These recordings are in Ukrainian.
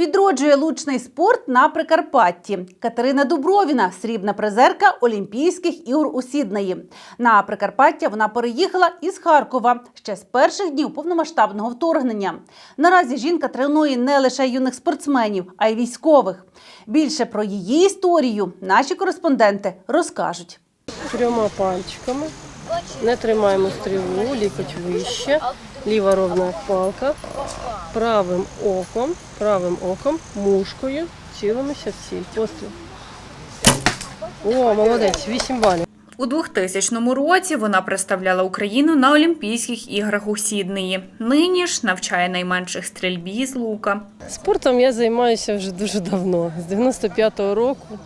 Відроджує лучний спорт на Прикарпатті. Катерина Дубровіна, срібна призерка Олімпійських ігор у Сіднеї. На Прикарпаття вона переїхала із Харкова ще з перших днів повномасштабного вторгнення. Наразі жінка тренує не лише юних спортсменів, а й військових. Більше про її історію наші кореспонденти розкажуть. трьома пальчиками. Не тримаємо стрілу, лікоть вище, ліва ровна палка, правим оком, правим оком, мушкою, цілимося в ціль. Постріл. О, молодець, 8 балів. У 2000 році вона представляла Україну на Олімпійських іграх у Сіднеї. Нині ж навчає найменших стрільбі з лука. Спортом я займаюся вже дуже давно, з 95-го року.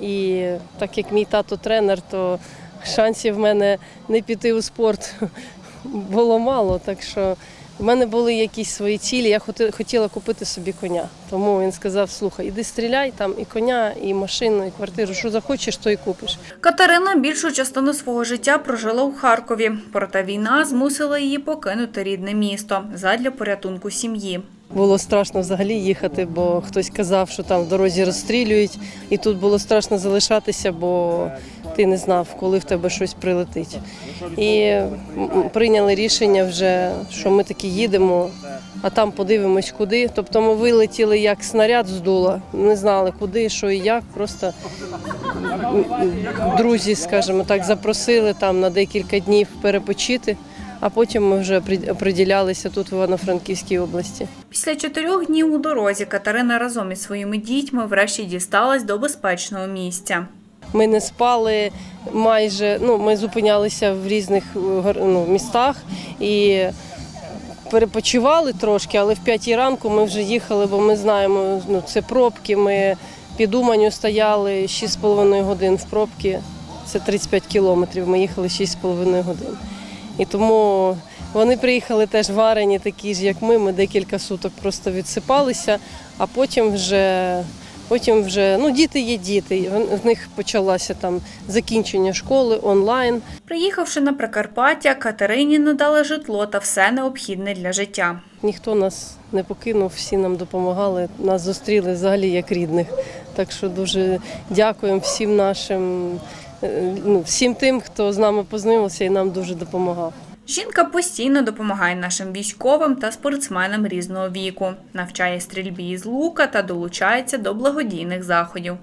І так як мій тато тренер, то шансів в мене не піти у спорт було мало. Так що в мене були якісь свої цілі. Я хотіла купити собі коня. Тому він сказав: слухай, іди стріляй там і коня, і машину, і квартиру. Що захочеш, то і купиш. Катерина більшу частину свого життя прожила у Харкові, проте війна змусила її покинути рідне місто задля порятунку сім'ї. Було страшно взагалі їхати, бо хтось казав, що там в дорозі розстрілюють, і тут було страшно залишатися, бо ти не знав, коли в тебе щось прилетить. І прийняли рішення вже, що ми таки їдемо, а там подивимось куди. Тобто ми вилетіли як снаряд з дула, не знали куди, що і як. Просто друзі, скажімо так, запросили там на декілька днів перепочити, а потім ми вже при- оприділялися тут в Івано-Франківській області. Після чотирьох днів у дорозі Катерина разом із своїми дітьми врешті дісталась до безпечного місця. Ми не спали майже. Ну, ми зупинялися в різних е, ну, містах і перепочивали трошки, але в п'ятій ранку ми вже їхали, бо ми знаємо, ну, це пробки. Ми під Уманю стояли 6,5 годин в пробки. Це 35 кілометрів. Ми їхали 6,5 годин. І тому вони приїхали теж варені, такі ж, як ми. Ми декілька суток просто відсипалися, а потім вже Потім вже ну діти є діти. В- них почалося там закінчення школи онлайн. Приїхавши на Прикарпаття, Катерині надали житло та все необхідне для життя. Ніхто нас не покинув, всі нам допомагали. Нас зустріли взагалі як рідних. Так що дуже дякуємо всім нашим, е, ну, всім тим, хто з нами познайомився і нам дуже допомагав. Жінка постійно допомагає нашим військовим та спортсменам різного віку, навчає стрільбі із лука та долучається до благодійних заходів.